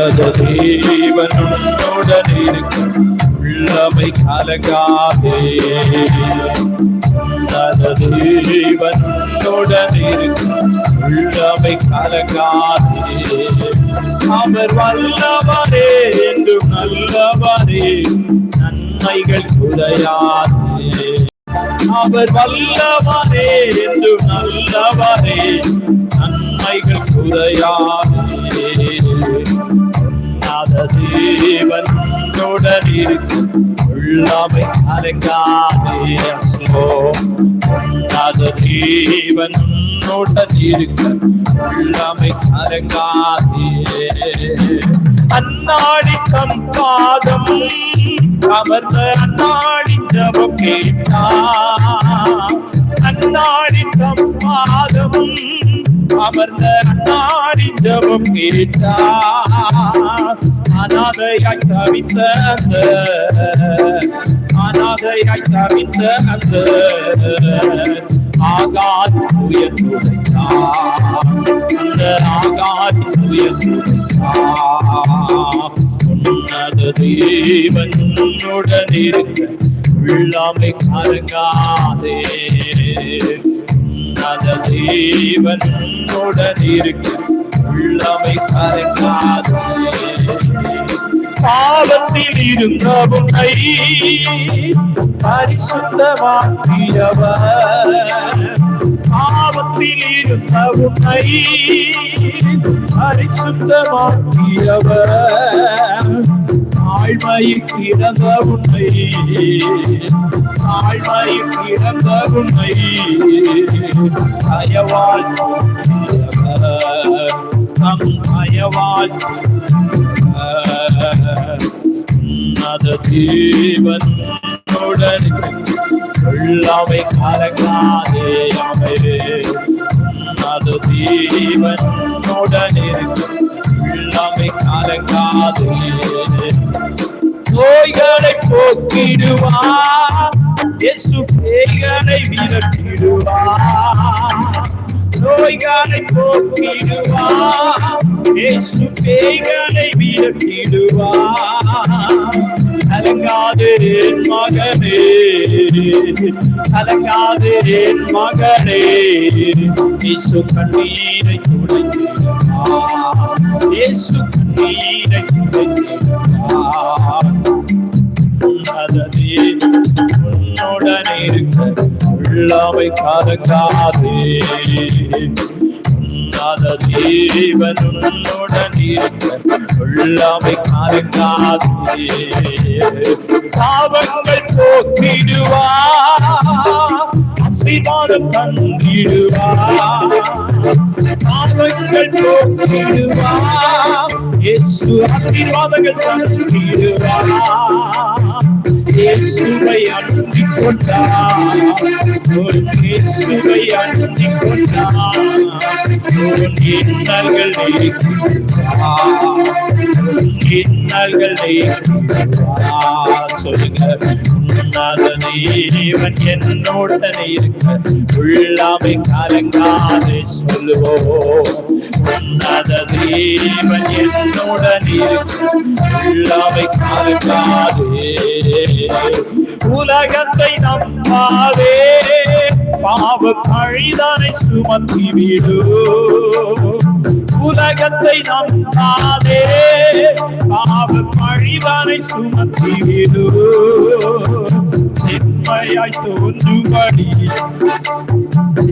உன்னத தேவன் உன்னுடன் உள்ளமை கலங்காதே உன்னத தேவன் உன்னுடன் உள்ளமை கலங்காதே அவர் வல்லவரே என்றும் நல்லவரே நன்மைகள் குறையாதே அவர் வல்லவரே என்று நல்லவரே. நன்மைகள் குறையாதே தேவன் உன்னுடன் இருக்கும் உள்ளமை தேவன் உன்னுடன் இருக்க உள்ளமை அன்னாடி தம் பாதம் அமர்ந்த அன்னாடி ஜபம் கேட்டார். அன்னாடி தம் பாதம் அமர்ந்த அன்னாடி ஜபம் கேட்டா அநாதையாய் தவித்த அந்த அநாதையாய் தவித்த அந்த ஆகாது உயர் அந்த ஆகாது உயர் துடைத்தார் உன்னத தேவன் இருக்க உள்ளாமை கலங்காதே உன்னத தேவன் உன்னுடன் இருக்க உள்ளாமை கலங்காதே பாவத்தில் இருந்த உன்னை பரிசுத்தமாக்கியவர். பாவத்தில் இருந்த உன்னை பரிசுத்தமாக்கியவர். தாழ்மையில் கிடந்த உன்னை. தாழ்மையில் கிடந்த உன்னை. அயவாள் தம் அயவாள் உன்னத தேவன் உடன் உள்ளாமை கலங்காதே அவை உன்னத தேவன் உடன் உள்ளாமை கலங்காதே. நோய்களை போக்கிடுவார் இயேசு பேய்களை விரட்டிடுவார் நோய்களை போக்கிடுவார் இயேசு பேய்களை விரட்டிடுவார் கலங்காதே என் மகனே. கலங்காதே என் மகனே. இயேசு கண்ணீரை துடைத்திடுவார் இயேசு கண்ணீரை துடைத்திடுவார் உன்னதனே உன்னுடன் இருக்க உள்ளாமை கலங்காதே. உன்னத தேவனுடன் உன்னுடன் இருக்க உள்ளாமை கலங்காதே சாபங்கள் போக்கிடுவார் அசிமானம் தந்திடுவார் சாபங்கள் போக்கிடுவார் இயேசு ஆசீர்வாதங்கள் தந்திடுவார் இயேசுவை அண்டிக் கொண்டார் இயேசுவை அண்டிக் கொண்டார் இன்னல்கள் இன்னல்கள் சொல்லுங்க உன்னத தேவன் என்னுடன் இருக்க. உள்ளாமை கலங்காதே சொல்லுவோம் உன்னத தேவன் என்னுடன் இருக்க. உள்ளாமை கலங்காதே உலகத்தை நம்பாதே. பாவ கழிதனை சுமத்தி விடு உலகத்தை நம்பாதே. பாவ கழிதனை சுமத்திவிடு செம்மையாய் தோன்றும்படி.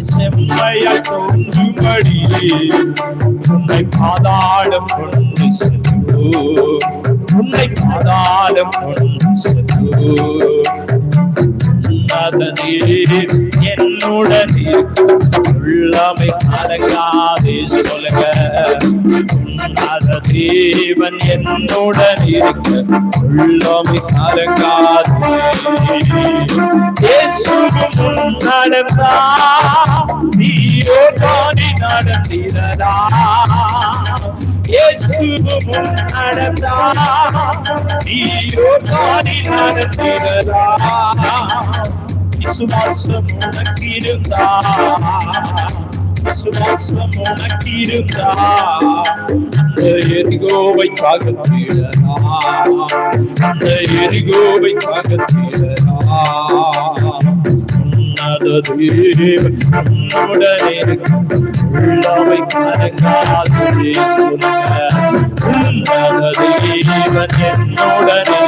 செம்மையாய் தோன்றும்படி. உன்னை பாதாளம் கொண்டு சென்று உன்னை பாதாளம் கொண்டு சென்று உன்னதனே. என்னுடன் இருக்கும் உள்ளமை அடங்காதே சொல்லுங்க உன்னத தேவன் என்னுடன் இருக்க. உள்ளமை அடங்காதே. நடந்தா. நீயோ தானி நடந்திரதா இயேசுவும் நடந்தா. நீயோ தானி நடந்திரதா விசுவாசம் உனக்கு இருந்தா விசுவாசம் உனக்கு இருந்தா அந்த எரிகோவை தகர்த்திடலாம் அந்த எரிகோவை தகர்த்திடலாம் வந்தது உன்னுடனே உள்ளவை கலங்காதே சொல்லுங்க உன்னத என்னுடனே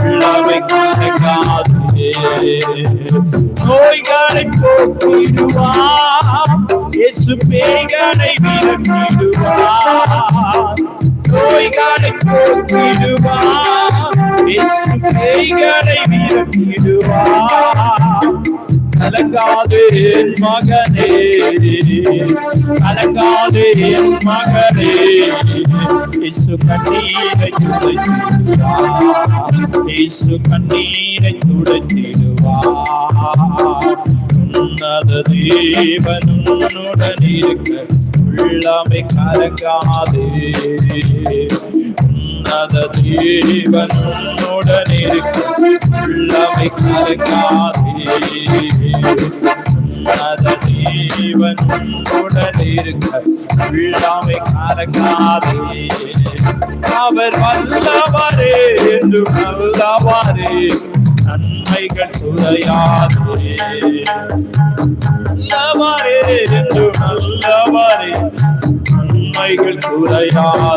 உள்ளவை கலங்காதே நோய்களை போக்கிடுவார் இயேசு பேய்களை விரட்டிடுவார் நோய்களை போக்கிடுவார் இயேசு பேய்களை விரட்டிடுவார் கலங்காதே மகனே. கலங்காதே மகனே. இயேசு கண்ணீரை துடைத்திடுவார். இயேசு கண்ணீரை துடைத்திடுவார். உன்னத தேவனுடன் இருக்க. உள்ளமை கலங்காதே. உன்னத தேவன் உன்னுடன் இருக்க உள்ளமை கலங்காதே தேவன் உன்னுடன் இருக்க உள்ளமை கலங்காதே அவர் வல்லவரே என்று வல்லவரே. நன்மைகள் துறையாதே நல்லவரே என்று நல்லவரே நன்மைகள் தேவன்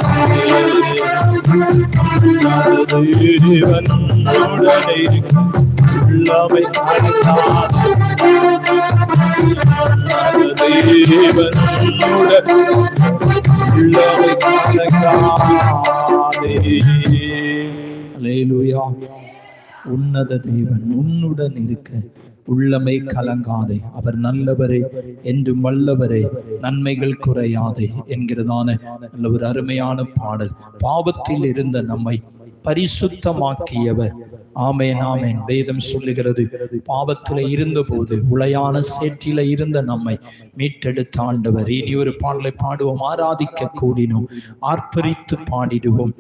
உன்னத தேவன் உன்னுடன் இருக்க. உள்ளமை கலங்காதே. அவர் நல்லவரே என்றும் வல்லவரே நன்மைகள் குறையாதே என்கிறதான நல்ல ஒரு அருமையான பாடல். பாவத்தில் இருந்த நம்மை பரிசுத்தமாக்கியவர். ஆமேன் ஆமேன். வேதம் சொல்லுகிறது பாவத்துல இருந்தபோது உளையான சேற்றில இருந்த நம்மை மீட்டெடுத்த ஆண்டவர். இனி ஒரு பாடலை பாடுவோம் ஆராதிக்க கூடினோம் ஆர்ப்பரித்து பாடிடுவோம்.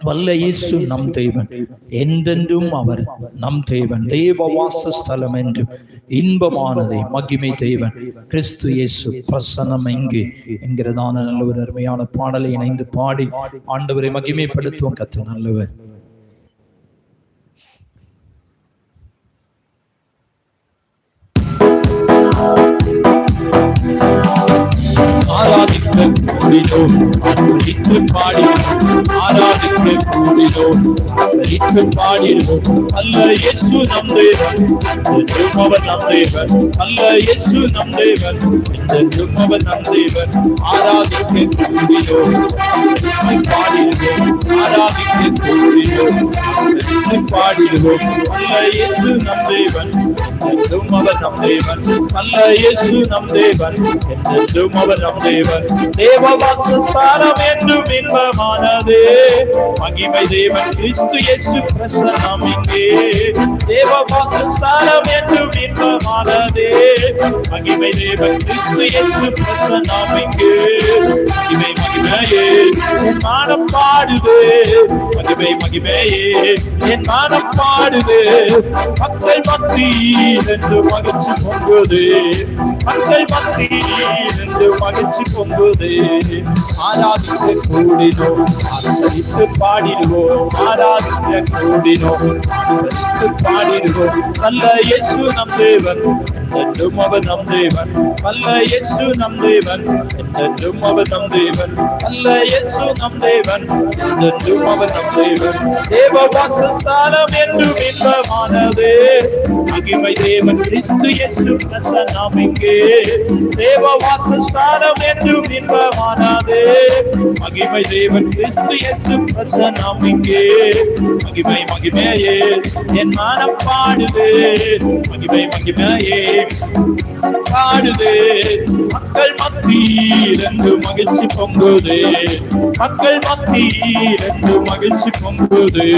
வல்ல இயேசு நம் தெய்வன் எந்தென்றும் அவர் நம் தெய்வன் தேவ ஸ்தலம் என்றும் இன்பமானதை மகிமை தெய்வன் கிறிஸ்து இயேசு பிரசனம் எங்கு என்கிறதான நல்ல ஒரு அருமையான பாடலை இணைந்து பாடி ஆண்டவரை மகிமைப்படுத்துவோம். கத்து நல்லவர். ஆராதிக்க கூடினோம். அர்ப்பணித்து பாடினோம். ஆராதிக்க கூடினோம். அர்ப்பணித்து பாடினோம். அல்ல இயேசு நம் தேவன். என்றும் அவர் நம் தேவன். அல்ல இயேசு நம் தேவன். என்றும் அவர் நம் தேவன். ஆராதிக்க கூடினோம். பாடினோம். ஆராதிக்க கூடினோம். அர்ப்பணித்து பாடினோம். அல்ல இயேசு நம் தேவன். என்றும் அவர் நம் தேவன். அல்ல இயேசு நம் தேவன். என்றும் அவர் நம் தேவன். தேவ வாசஸ்தானம் என்றும் இன்பமானதே. மகிமை தேவன் கிறிஸ்து இயேசு பிரசனம் இங்கே. தேவ வாசஸ்தானம் என்றும் இன்பமானதே. மகிமை தேவன் கிறிஸ்து இயேசு பிரசனம் இங்கே. மகிமை மகிமையே மானம் பாடுதே. மகிமை மகிமையே. என் மனம் பாடுது. மக்கள் மத்தியில் என்று மகிழ்ச்சி பொங்குது. மக்கள் மத்தியில் என்று மகிழ்ச்சி பொங்குது. ஆராதித்து கூடினோம் ஆசரித்து பாடிடுவோம் ஆராதிக்க கூடினோம் ஆசரித்து பாடிடுவோம். நல்ல இயேசு நம் தேவன். என்றும் அவர் நம் தேவன். அல்ல இயேசு நம் தேவன். என்றும் அவர் நம் தேவன். அல்ல இயேசு நம் தேவன். என்றும் அவர் நம் தேவன். தேவ வாசஸ்தானம் என்றும் இன்பமானது. மகிமை தேவன் கிறிஸ்து இயேசு பிரசன்னம் இங்கே. தேவ வாசஸ்தானம் என்றும் இன்பமானது. மகிமை தேவன் கிறிஸ்து இயேசு பிரசன்னம் இங்கே. மகிமை மகிமையே. என் மனம் பாடுதே. மகிமை மகிமையே. பாடுதே மக்கள் மத்தியில் என்று மகிழ்ச்சி பொங்குதே மக்கள் மத்தியில் என்று மகிழ்ச்சி பொங்குதே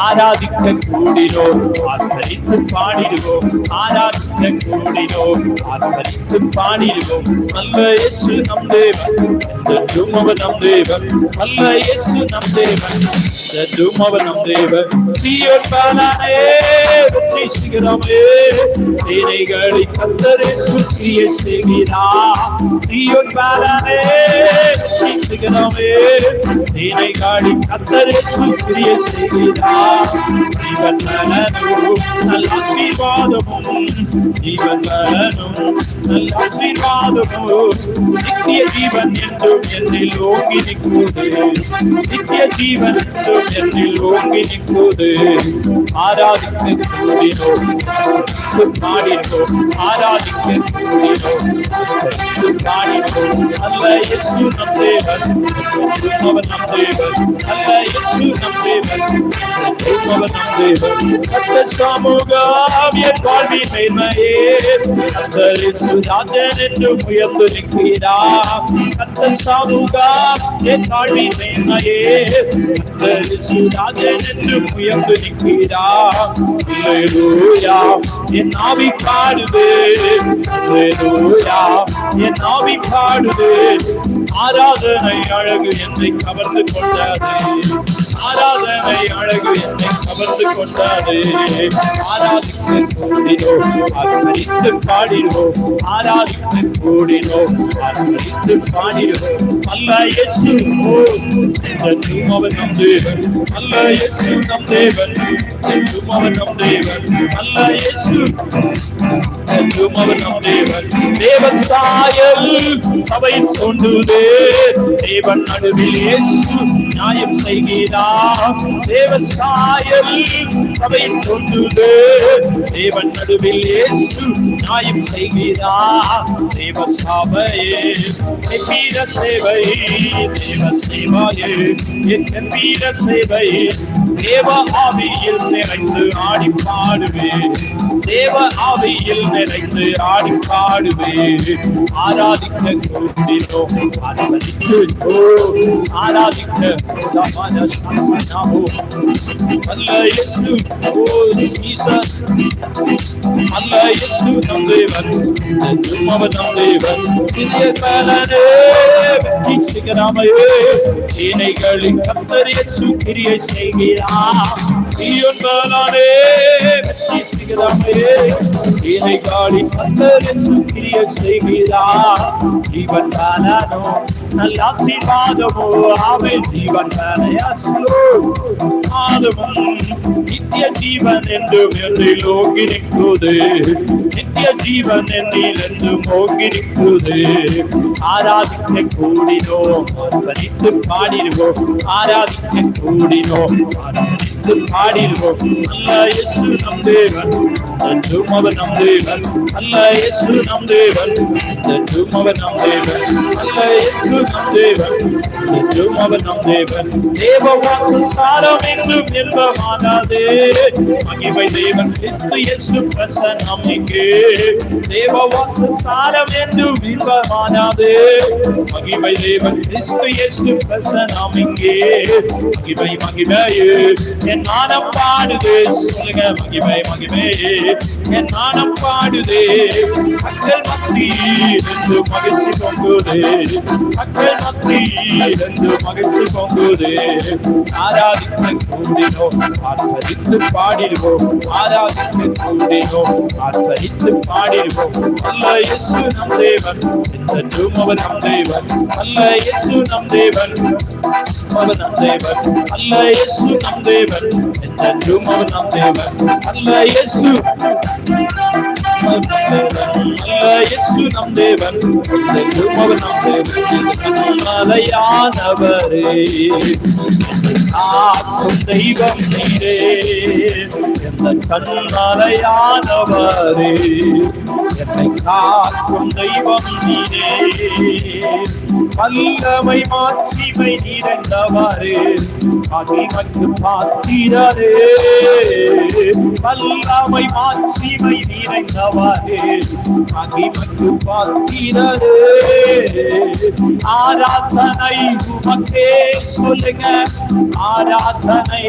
ஆராதிக்க கூடினோம் ஆசரித்து பாடிடுவோம் ஆராதிக்க கூடினோம் ஆசரித்து பாடிடுவோம் நல்ல இயேசு நம் தேவன் என்றும் அவர் நம் தேவன் நல்ல இயேசு நம் தேவன் என்றும் அவர் நம் தேவன் தீயோர் பாலானே வெற்றி சிகரமே தேனை கிளைகளை கத்தரே சுற்றிய செய்கிறார் தீயோன் பாலனே சீக்கிரமே சேனைகளை கத்தரே சுற்றிய செய்கிறார் ஜீவன் பலனும் நல்ல ஆசீர்வாதமும். ஜீவன் பலனும் நல்ல ஆசீர்வாதமும். நித்திய ஜீவன் என்றும் என்னில் ஓங்கி நிற்குது. நித்திய ஜீவன் என்றும் என்னில் ஓங்கி நிற்குது. ஆராதித்து கூறினோம் பாடினோம் ஆராதிக்க கூடினோம் பாடினோம் அல்ல இயேசு நம் தேவன் அவர் நம் தேவன் அல்ல இயேசு நம் தேவன் அவர் நம் தேவன் கத்த சமூகம் என் வாழ்வின் மேன்மையே கத்த இயேசு ராஜன் என்று உயர்ந்து நிற்கிறார் கத்த சமூகம் என் வாழ்வின் மேன்மையே கத்த இயேசு ராஜன் என்று உயர்ந்து நிற்கிறார் அல்லேலூயா என் ஆவி பாடுது. என் ஆவி பாடுது. ஆராதனை அழகு என்னை கவர்ந்து கொண்டாது ஆராதனை அழகு என்னை கவர்ந்து கொண்டது. ஆராதிக்க கூடினோ அர்ப்பணித்து பாடினோ ஆராதிக்க கூடினோ அர்ப்பணித்து பாடினோ அல்ல இயேசு என்றும் அவர் நம் தேவன். அல்ல இயேசு நம் தேவன். என்றும் அவர் நம் தேவன். அல்ல இயேசு என்றும் அவர் நம் தேவன். தேவன் சாயல் சபை தோன்றுதே. தேவன் நடுவில் இயேசு நியாயம் செய்கிறார் தேவ சாயல் சபை தொண்டுது தேவன் நடுவில் இயேசு நியாயம் செய்கிறார் தேவ சபையே வீர சேவை. தேவ சேவாயே என் வீர சேவை. தேவ ஆவியில் நிறைந்து ஆடி பாடுவேன் தேவ ஆவியில் நிறைந்து ஆடி பாடுவேன் ஆராதிக்க கூட்டினோ ஆராதித்து ஆராதிக்க சமான சமனாமோ அல்ல இயேசு ஓ ஜீசஸ் அல்ல இயேசு நம் தேவன் என்றும் அவர் நம் தேவன் இந்திய பலனே சிகராமையே இணைகளின் கத்தர் இயேசு கிரியை செய்கிறார். தீயோன் பலனே சிகராமையே இணைகளின் கத்தர் இயேசு கிரியை செய்கிறார். ஜீவன் பலனோ நல்ல ஆசீர்வாதமோ. ஆவே ஜீவன் பலயாசோ ஆதமும் நித்திய ஜீவன் என்று நிற்குது. நித்திய ஜீவன் என்னிலிருந்து என்று ஆராதிக்க கூடினோம் அர்ப்பணித்து பாடிடுவோம். ஆராதிக்க கூடினோம் அர்ப்பணித்து பாடிடுவோம். அல்ல இயேசு நம் தேவன் என்றும் அவர் நம் தேவன். அல்ல இயேசு நம் தேவன் என்றும் அவர் நம் தேவன். அல்ல இயேசு நம் தேவன். என்றும் அவர் நம் தேவன். தேவ வாக்கு சாரம் என்றும் என்பமானாதே மகிமை தேவன் கிறிஸ்து இயேசு பிரசன்னம் இங்கே தேவ வாக்கு சாரம் என்றும் இன்பமானாதே மகிமை தேவன் கிறிஸ்து இயேசு பிரசன்னம் இங்கே மகிமை மகிமையே என் நாணம் பாடுதே. சொல்லுங்க மகிமை மகிமையே என் நாணம் பாடுதே. மக்கள் மத்தி என்று மகிழ்ச்சி கொண்டுதே. மக்கள் மத்தி இரண்டு மகிழ்ச்சி பொங்குது. ஆராதிக்க கூடினோம் ஆஸ்வதித்து பாடிடுவோம் ஆராதிக்க கூடினோம் ஆஸ்வதித்து பாடிடுவோம் அல்ல இயேசு நம் தேவன். என்றும் அவர் நம் தேவன். அல்ல இயேசு நம் தேவன். அவர் நம் தேவன். அல்ல இயேசு நம் தேவன். என்றும் அவர் நம் தேவன். அல்ல இயேசு. இயேசு நம் தேவன் என்றும் அவர் நம் தேவன் மலையானவரே காக்கும் தெய்வம் நீரே எந்த கண்மலையானவரே என்னை காக்கும் தெய்வம் நீரே. வல்லமை மாற்றி மாட்சிமை நிறைந்தவாறு மகிமைக்கு பாத்திரரே வல்லமை மாட்சிமை நிறைந்தவாறு. மட்டும் பாத்திரரே ஆராதனை உமக்கே சொல்லுங்க. ஆராதனை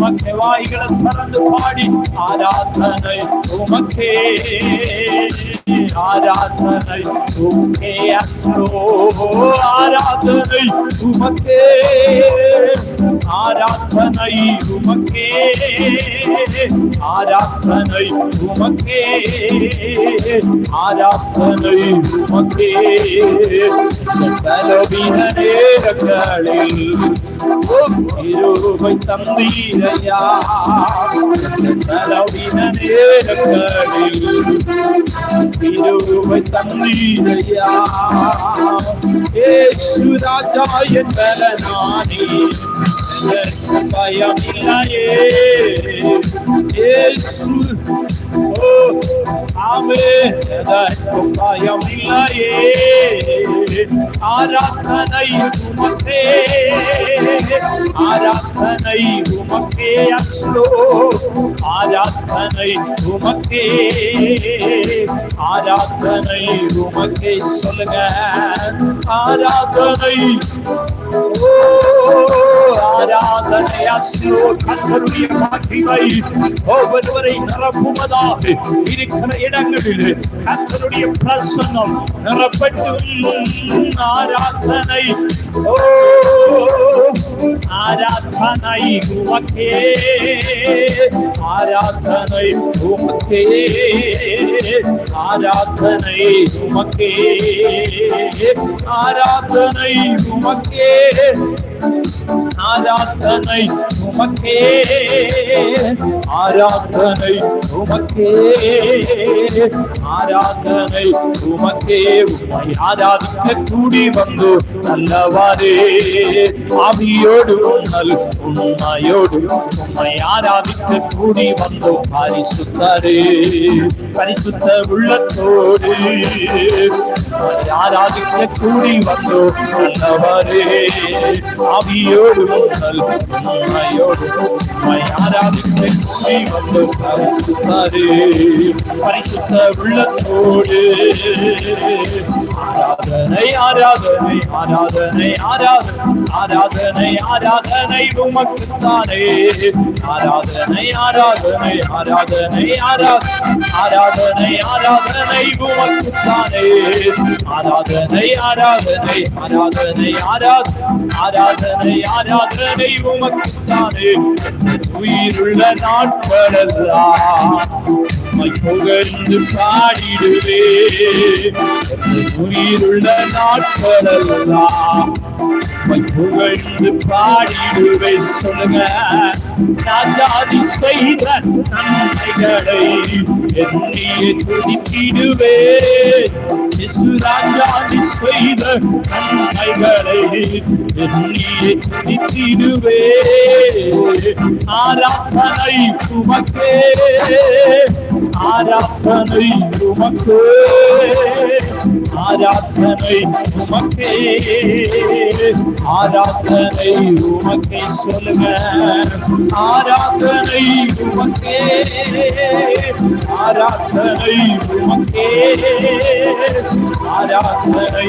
உமக்கே. வாய்களை திறந்து பாடி. ஆராதனை உமக்கே. ஆராதனை உமக்கே அஸ்ரோ. ஆராதனை உமக்கே ஆராதனை உமக்கே ஆராதனை உமக்கே ஆராதனை உமக்கே பலவீன நேரங்களில் இருவை தந்தீரையா பலவீன நேரங்களில் இருவை தந்தீரையா ஏசு ராஜா என் பலனானே பயமில்லையே இயேசு ஓ ஆமே எதற்கும் பயமில்லையே ஆராதனை உமக்கே ஆராதனை உமக்கே அஸ்லோ ஆராதனை உமக்கே ஆராதனை உமக்கே சொல்லுங்க ஆராதனை ஓ ஆராதனை அஸ்லோ கத்தருடைய மகிமை ஒவ்வொருவரை நிரப்புவதாக இருக்கிற இடங்களில் கத்தருடைய பிரசன்னம் நிரப்பட்டு ஆராதனை ஓ ஆராதனை உமக்கே ஆராதனை உமக்கே ஆராதனை உமக்கே ஆராதனை உமக்கே ஆராதனை உமக்கே. ஆராதனை உமக்கே. ஆராதனை உமக்கே. உமை ஆராதிக்க கூடி வந்து நல்லவாரே ஆவியோடு உண்ணல் உண்மையோடு உம்மை ஆராதிக்க கூடி வந்து பரிசுத்தரே. பரிசுத்த உள்ளத்தோடு. உம்மை ஆராதிக்க கூடி வந்து நல்லவரே ஆவியோடு உன்னல் உண்மையோடு உம்மை ஆராதிக்க கூடி வந்து பரிசுத்தரே பரிசுத்த உள்ளத்தோடு ஆராதனை ஆராதனை ஆராதனை ஆராதனை ஆராதனை ஆராதனை உமக்குத்தானே ஆராதனை ஆராதனை ஆராதனை ஆராதனை ஆராதனை ஆராதனை உமக்குத்தானே ஆராதனை ஆராதனை ஆராதனை ஆராதனை ஆராதனை உமக்குத்தானே. உயிருள்ள நாட்களெல்லாம் புகழ்ந்து பாடிடுவே உயிருள்ள நாட்களெல்லாம் புகழ்ந்து பாடிடுவே சொல்லுங்க. நாஜாதி செய்த நன்மைகளை எண்ணியே துதித்திடுவே இயேசு ராஜாதி செய்த நன்மைகளை எண்ணியே துதித்திடுவே ஆராதனை உமக்கே. ஆராதனை உமக்கே. ஆராதனை உமக்கே. ஆராதனை உமக்கே சொல்லுங்க. ஆராதனை உமக்கே. ஆராதனை உமக்கே. ஆராதனை.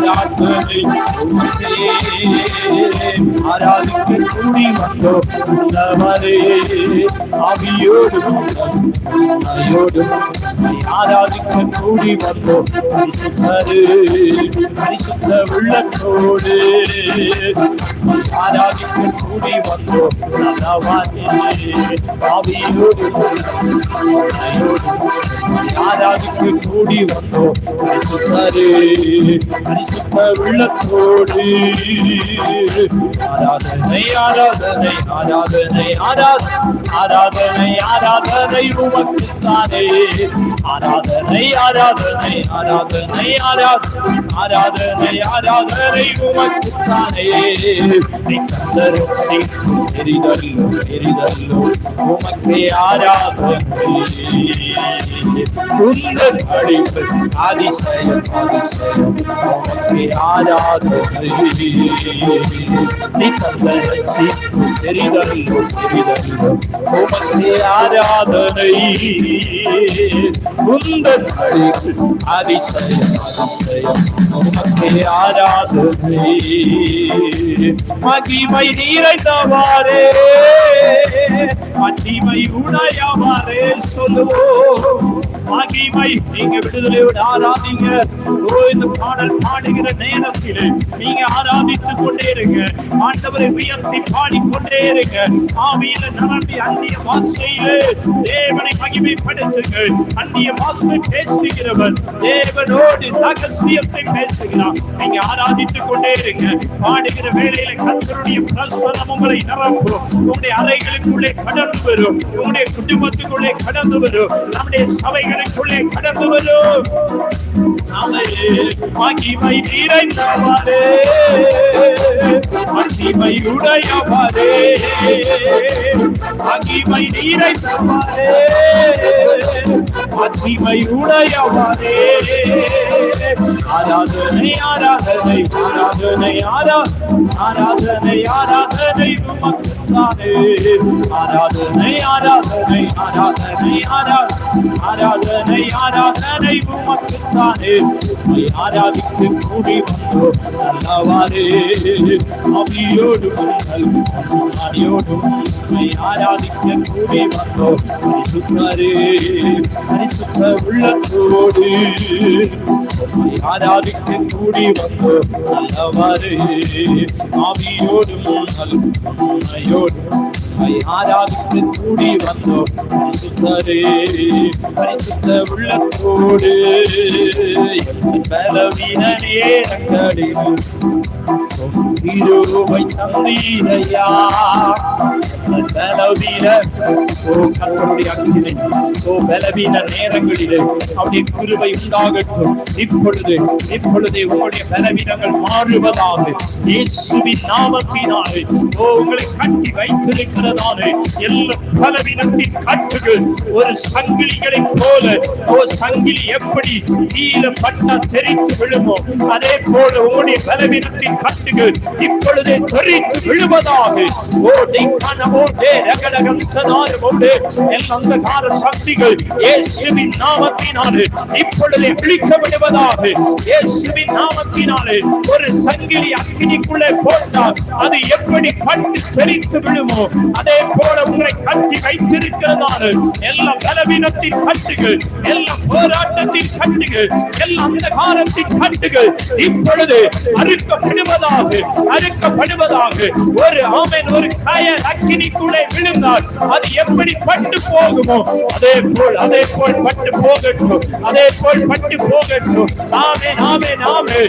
ஆராதனை உமக்கே ஆராதிக்க கூடி வந்தோ நல்லவரே ஆவியோடு ஆவியோடு ஆராதிக்க கூடி வந்தோ பரிசுத்தரு பரிசுத்த கூடி வந்தோ நல்லவாரே கூடி வந்தோ பரிசுத்தரு. பரிசுத்த உள்ளத்தோடு. ஆராதனை ஆராதனை ஆராதனை ஆராதனை ஆராதனை ஆராதனை உமக்குத்தானே. ஆராதனை ஆராதனை ஆராதனை ஆராதனை ஆராதனை ஆராதனை உமக்குத்தானே. கந்தரும் எரிதல்லோ எரிதல்லோ உமக்கே ஆராதனை உங்கள் அடிப்பு அதிசயம் அதிசயம் உமக்கே ஆராதனை எரிதல்லோ எரிதல்லோ உமக்கே ஆராதனை உந்தன் வழிகள் அதிசயம் அதிசயம் உமக்கே ஆராதனை. மகிமை நிறைந்தவாரே மகிமை உடையவாரே சொல்லுவோம். மகிமை நீங்க விடுதலையோடு ஆராதிங்க. ஓ இந்த பாடல் பாடுகிற நேரத்தில் நீங்க ஆராதித்துக் கொண்டே இருங்க. ஆண்டவரை உயர்த்தி பாடிக்கொண்டே இருங்க. ஆவியில நிரம்பி அந்நிய வாசையிலே தேவனை மகிமைப்படுத்துங்கள். அந்நிய வாசை பேசுகிறவர் தேவனோடு ரகசியத்தை பேசுகிறார். நீங்க ஆராதித்துக் கொண்டே இருங்க. பாடுகிற வேலையில கத்தருடைய பிரசனம் உங்களை நிரம்பும். உங்களுடைய அறைகளுக்குள்ளே கடந்து வரும். உங்களுடைய குடும்பத்துக்குள்ளே கடந்து வரும். நம்முடைய சபைகளுக்குள்ளே கடந்து வரும். மகிமை நிறைந்தவாறே. மகிமை உடையவாறே. மகிமை நிறைந்தவாறே. மகிமை உடையவாறே. ஆராதனை ஆராதனை ஆராதனை ஆரா ஆராதனை ஆராதனை உமக்குத்தானே ஆராதனை ஆராதனை ஆராதனை ஆரா ஆராதனை ஆராதனை உமக்குத்தானே உம்மை ஆராதித்து கூடி வந்தோ நல்லவாறே அவியோடு வந்தல் அடியோடும் உம்மை ஆராதிக்க கூடி வந்தோ பரிசுத்தரே பரிசுத்த உள்ளத்தோடு உம்மை ஆராதிக்க கூடி வந்தோ நல்லவாறே ஆவியோடும் உண்மையோடும் உம்மை ஆராதிக்க கூடி வந்தோம். பரிசுத்தரே பரிசுத்த உள்ளத்தோடு. பலவீன நேரங்களில் இருவை தந்தீரையா. பலவீன ஓ கர்த்தருடைய அக்கினை ஓ பலவீன நேரங்களிலே அவருடைய கிருபை உண்டாகட்டும். இப்பொழுது இப்பொழுதே உங்களுடைய பலவீனங்கள் மாறுவதாக இயேசுவின் நாமத்தினாலே. ஓ உங்களை கட்டி வைத்திருக்கிறதாலே எல்லா பலவீனத்தின் கட்டுகள் ஒரு சங்கிலிகளை போல ஓ சங்கிலி எப்படி கீழ பட்டா தெரித்து விழுமோ அதே போல உங்களுடைய பலவீனத்தின் கட்டுகள் இப்பொழுதே தெரித்து விழுவதாக. ஓ கனவோ டே ரகடகம் சதாரமோடு எல்லாம் அந்தகார சக்திகள் இயேசுவின் நாமத்தினாலே இப்பொழுதே விழிக்கப்படுவதாக. இயேசுவின் நாமத்தினாலே ஒரு சங்கிலி அக்கினிக்குள்ளே போட்டால் அது எப்படி பட்டு தெரித்து விழுமோ அதே போல உங்களை கட்டி வைத்திருக்கிறதான எல்லா பலவீனத்தின் கட்டுகள் எல்லா போராட்டத்தின் கட்டுகள் எல்லா அந்தகாரத்தின் கட்டுகள் இப்பொழுது அறுக்கப்படுவதாக அறுக்கப்படுவதாக ஒரு ஆமென் ஒரு அக்னி அக்கினிக்குள்ளே விழுந்தால் அது எப்படி பட்டு போகுமோ அதே போல் அதே போல் பட்டு போகட்டும் அதே போல் பட்டு போகட்டும். நாமே நாமே நாமே